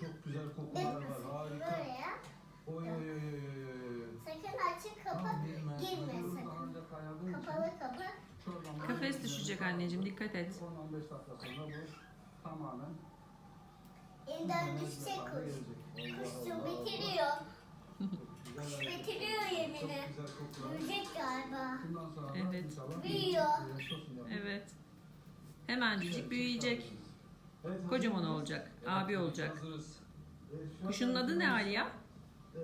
çok güzel kokular var. Harika. Oy oy oy oy. Sakın açık kapı girme. sakın. Kapalı kapı. Kafes düşecek anneciğim, dikkat et. 10-15 dakika sonra bu tamamen Elinden düşecek kuş. Kuşum bitiriyor. Kuş bitiriyor yemini. Büyüyecek galiba. Evet. Büyüyor. Evet. Hemencik büyüyecek. Kocaman olacak. Abi olacak. Kuşunun adı ne Aliya? Ee,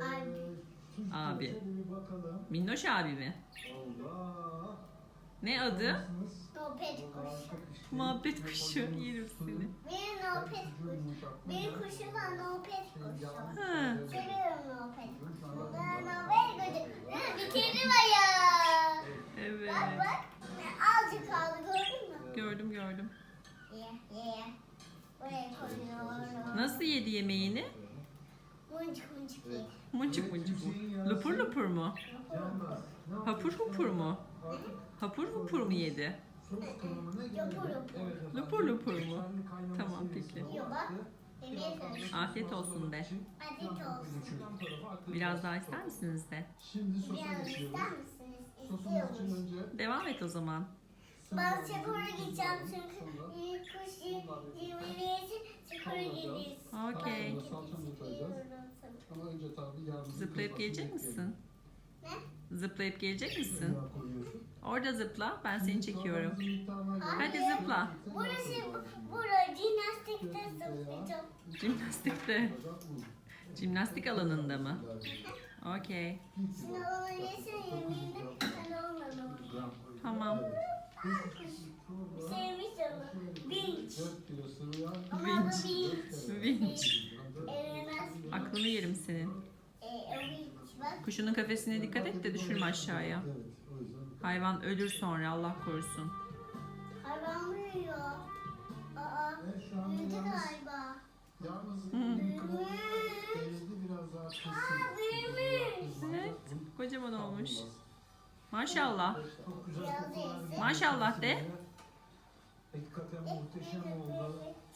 Türk Abi. bakalım. Minnoş abi mi? Ne adı? Vallahi kuşu. Muhabbet kuşu. Yerim seni. Benim hem nopet sucuğu kuş. yumuşaklığı Benim kuşum var nopet şeyin kuşu. Ha. Seviyorum yapıyor. kuşu. Ben nopet kuşu. Ha, Bitirdim ayağı. Evet. Bak bak. Azıcık kaldı gördün mü? Gördüm gördüm. Ye ye. Buraya koyuyorum. Nasıl yedi yemeğini? Muncuk muncuk ye. Muncuk muncuk. Lupur lupur mu? Hapur hupur mu? Hapur hupur mu yedi? Lupur lupur mu? Tamam, peki. bak. Afiyet olsun de. Afiyet olsun. Biraz daha ister misiniz de? Şimdi sosa Biraz ister misiniz? İstiyoruz. Devam et o zaman. Ben spora gideceğim çünkü kuş için spora gideceğiz. Okey. Ama önce tabii yağımızı Zıplayıp gelecek bekleyelim. Ne? misin? Zıplayıp gelecek misin? Orada zıpla. Ben seni çekiyorum. Hadi zıpla. Burası burada jimnastikte zıplayacağım. Jimnastikte. Jimnastik alanında mı? Okey. Tamam. Vinç. 4 kilo sıvı yağ. Ama Vinç. Aklını yerim senin. E, o vinç bak. Kuşunun kafesine dikkat et de düşürme aşağıya. Evet, o yüzden. Hayvan ölür sonra Allah korusun. Hayvan büyüyor. Aa, şu an büyüdü yalnız galiba. bir kıvamı eğildi, biraz daha. Aa, büyümüş. Evet. Kocaman olmuş. Maşallah. Maşallah de.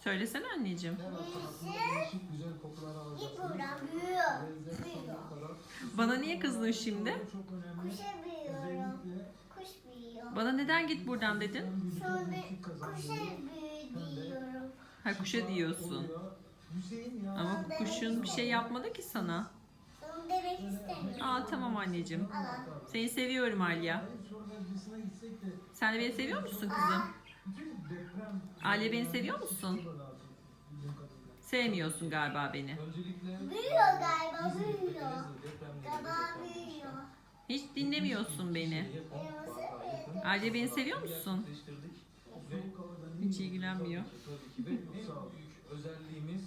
Söylesene anneciğim. Her tarafında değişik güzel kokular Git alacaksınız. buradan büyüyor. Lezzet Büyüyor. sonuna kadar. Bana niye kızdın şimdi? Çok önemli. Kuşa büyüyorum. Kuş büyüyor. Bana neden git buradan dedin? Sonra kuşa büyü diyorum. Ha kuşa diyorsun. Ama kuşun bir şey yapmadı ki sana. Onu demek istemiyorum. Tamam anneciğim. Seni seviyorum Alya. Sen de beni seviyor musun kızım? Alya beni seviyor musun? Sevmiyorsun galiba beni. Büyüyor galiba büyüyor. Galiba büyüyor. Hiç dinlemiyorsun beni. Alya beni seviyor musun? Hiç ilgilenmiyor. Tabii ki ve en büyük özelliğimiz